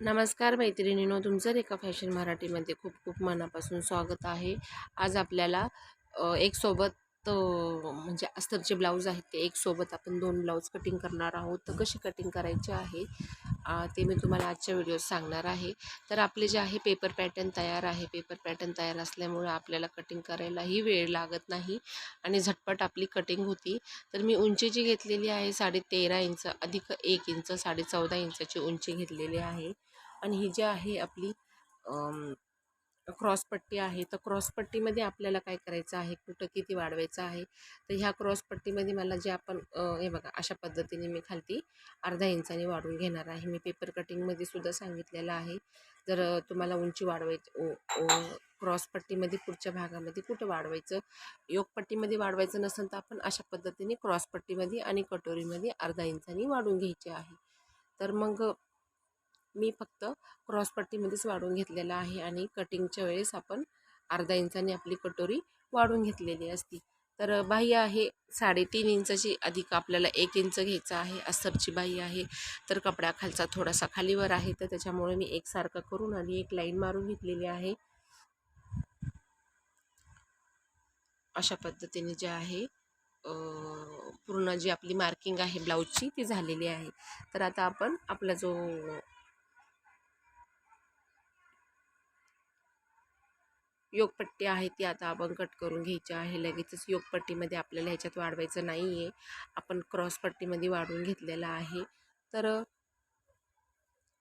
नमस्कार मैत्रिणीनो तुमचं रेखा फॅशन मराठीमध्ये खूप खूप मनापासून स्वागत आहे. आज आपल्याला एक सोबत अ, म्हणजे अस्तरचे ब्लाऊज आहेत ते एक सोबत आपण दोन ब्लाऊज कटिंग करणार आहोत. तर कशी कटिंग करायची आहे ते मी तुम्हाला आजच्या व्हिडिओत सांगणार आहे. तर आपले जे आहे पेपर पॅटर्न तयार आहे. पेपर पॅटर्न तयार असल्यामुळे आपल्याला कटिंग करायलाही वेळ लागत नाही आणि झटपट आपली कटिंग होती. तर मी उंची जी घेतलेली आहे साडे तेरा इंच अधिक एक इंच साडे चौदा इंचाची उंची घेतलेली आहे. आणि ही जी आहे आपली क्रॉसपट्टी आहे तर क्रॉसपट्टीमध्ये आपल्याला काय करायचं आहे? कुठं किती वाढवायचं आहे? तर ह्या क्रॉसपट्टीमध्ये मला जे आपण हे बघा अशा पद्धतीने मी खालती अर्धा इंचाने वाढवून घेणार आहे. मी पेपर कटिंगमध्ये सुद्धा सांगितलेलं आहे. जर तुम्हाला उंची वाढवायची क्रॉसपट्टीमध्ये पुढच्या भागामध्ये कुठं वाढवायचं? योगपट्टीमध्ये वाढवायचं नसेल तर आपण अशा पद्धतीने क्रॉसपट्टीमध्ये आणि कटोरीमध्ये अर्धा इंचाने वाढवून घ्यायचे आहे. तर मग मी फक्त क्रॉसपट्टीमध्येच वाढवून घेतलेला आहे आणि कटिंगच्या वेळेस आपण अर्धा इंचाने आपली कटोरी वाढून घेतलेली असती. तर बाह्य आहे साडेतीन इंचाची अधिक आपल्याला एक इंच घ्यायचं आहे अस्तरची बाही आहे. तर कपड्याखालचा थोडासा खालीवर आहे तर त्याच्यामुळे मी एकसारखं करून आणि एक लाईन मारून घेतलेली आहे. अशा पद्धतीने जे आहे पूर्ण जी आपली मार्किंग आहे ब्लाऊजची ती झालेली आहे. तर आता आपण आपला जो योगपट्टी आहे ती आता आपण कट करून घ्यायची आहे. लगेचच योगपट्टीमध्ये आपल्याला ह्याच्यात वाढवायचं नाही आहे आपण क्रॉसपट्टीमध्ये वाढवून घेतलेलं आहे. तर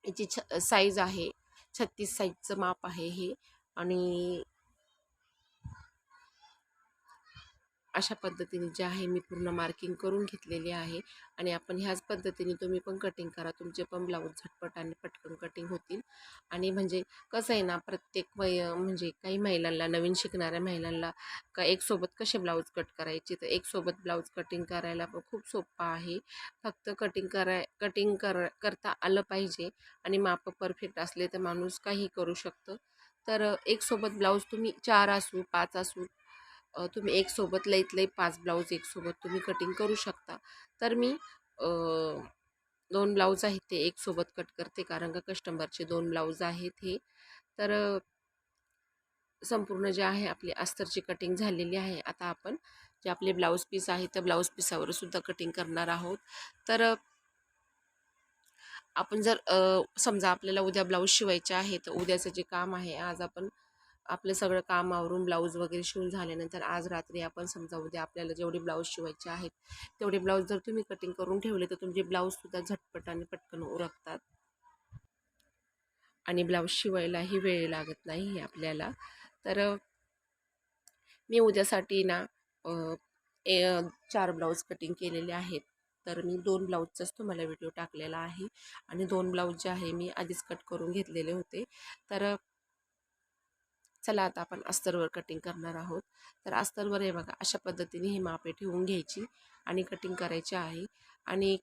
याची छ साईज आहे. छत्तीस साईजचं माप आहे हे. आणि अशा पद्धतीने जे आहे मी पूर्ण मार्किंग करून घेतलेली आहे. आणि आपण ह्याच पद्धतीने तुम्ही पण कटिंग करा. तुमचे पण ब्लाऊज झटपट आणि पटकन कटिंग होतील. आणि म्हणजे कसं आहे ना प्रत्येक वय म्हणजे काही महिलांना नवीन शिकणाऱ्या महिलांना का एक सोबत कसे ब्लाऊज कट करायचे? तर एक सोबत ब्लाऊज कटिंग करायला पण खूप सोपं आहे. फक्त कटिंग कराय कटिंग कर करता आलं पाहिजे. आणि माप परफेक्ट असले तर माणूस काही करू शकतं. तर एक सोबत ब्लाऊज तुम्ही चार असू पाच असू तुम्ही एक सोबत लईत लई पाच ब्लाऊज एक सोबत तुम्ही कटिंग करू शकता. तर मी दोन ब्लाऊज आहेत ते एक सोबत कट करते कारण का कस्टमरचे दोन ब्लाऊज आहेत हे. तर संपूर्ण जे आहे आपली अस्तरची कटिंग झालेली आहे. आता आपण जे आपले ब्लाऊज पीस आहे त्या ब्लाऊज पीसावर सुद्धा कटिंग करणार आहोत. तर आपण जर समजा आपल्याला उद्या ब्लाऊज शिवायचे आहे तर उद्याचं जे काम आहे आज आपण आपलं सगळं काम आवरून ब्लाऊज वगैरे शिवून झाल्यानंतर आज रात्री आपण समजा उद्या आपल्याला जेवढे ब्लाऊज शिवायचे आहेत तेवढे ब्लाऊज जर तुम्ही कटिंग करून ठेवले तर तुमचे ब्लाऊजसुद्धा झटपट आणि पटकन उरकतात. आणि ब्लाऊज शिवायलाही वेळ लागत नाही आपल्याला. तर मी उद्यासाठी ना ए चार ब्लाऊज कटिंग केलेले आहेत. तर मी दोन ब्लाऊजचाच तुम्हाला व्हिडिओ टाकलेला आहे. आणि दोन ब्लाऊज जे आहे मी आधीच कट करून घेतलेले होते. तर चला आता आपण अस्तरवर कटिंग करणार आहोत. तर अस्तरवर हे बघा अशा पद्धतीने ही मापे ठेवून घ्यायची आणि कटिंग करायची आहे. आणि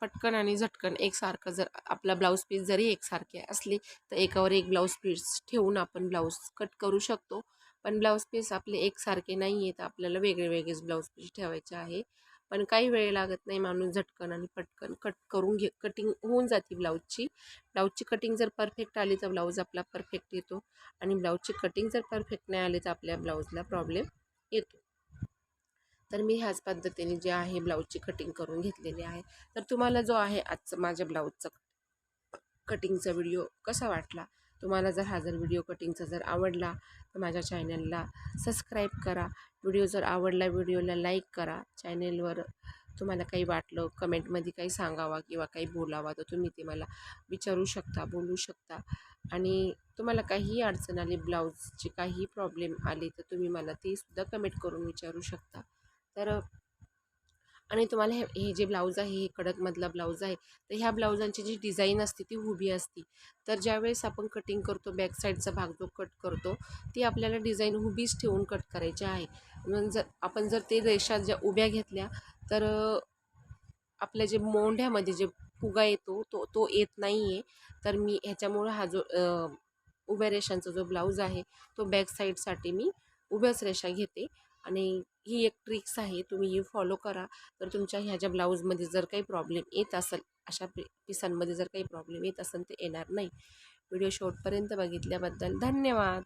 पटकन आणि झटकन एकसारखं जर आपला ब्लाऊज पीस जरी एकसारखे असले तर एकावर एक ब्लाऊज पीस ठेवून आपण ब्लाऊज कट करू शकतो. पण ब्लाऊज पीस आपले एकसारखे नाही आहेत आपल्याला वेगळे वेगळेच ब्लाऊज पीस ठेवायचे आहे. पण काही वेळ लागत नाही माणूस झटकन आणि पटकन कट करून घे कटिंग होऊन जाते ब्लाऊजची. ब्लाऊजची कटिंग जर परफेक्ट आली तर ब्लाऊज आपला परफेक्ट येतो आणि ब्लाऊजची कटिंग जर परफेक्ट नाही आली तर आपल्या ब्लाऊजला प्रॉब्लेम येतो. तर मी ह्याच पद्धतीने जे आहे ब्लाऊजची कटिंग करून घेतलेली आहे. तर तुम्हाला जो आहे आजचं माझ्या ब्लाऊजचा कटिंगचा व्हिडिओ कसा वाटला? तुम्हाला जर हा जर व्हिडिओ कटिंगचा जर आवडला तर माझ्या चॅनलला सबस्क्राईब करा. व्हिडिओ जर आवडला व्हिडिओला लाईक करा. चॅनेलवर तुम्हाला काही वाटलं कमेंटमध्ये काही सांगावा किंवा काही बोलावा तर तुम्ही ते मला विचारू शकता बोलू शकता. आणि तुम्हाला काहीही अडचण आली ब्लाऊजची काही प्रॉब्लेम आले तर तुम्ही मला ते सुद्धा कमेंट करून विचारू शकता. तर आणि तुम्हाला हे हे जे ब्लाऊज आहे हे कडकमधला ब्लाऊज आहे तर ह्या ब्लाऊजांची जी डिझाईन असते ती उभी असते. तर ज्यावेळेस आपण कटिंग करतो बॅक साईडचा भाग जो कट करतो ती आपल्याला डिझाईन उभीच ठेवून कट करायची आहे. म्हणून जर आपण जर ते रेषा ज्या उभ्या घेतल्या तर आपल्या जे मोंढ्यामध्ये जे फुगा येतो तो तो येत नाही आहे तर मी ह्याच्यामुळं हा जो उभ्या रेषांचा जो ब्लाऊज आहे तो बॅक साईडसाठी मी उभ्याच रेषा घेते. आणि ही एक ट्रिक्स आहे तुम्ही ही फॉलो करा. तर तुमच्या ह्या ज्या ब्लाऊजमध्ये जर काही प्रॉब्लेम येत असेल अशा पिसांमध्ये जर काही प्रॉब्लेम येत असेल तर येणार नाही. व्हिडिओ शेवटपर्यंत बघितल्याबद्दल धन्यवाद.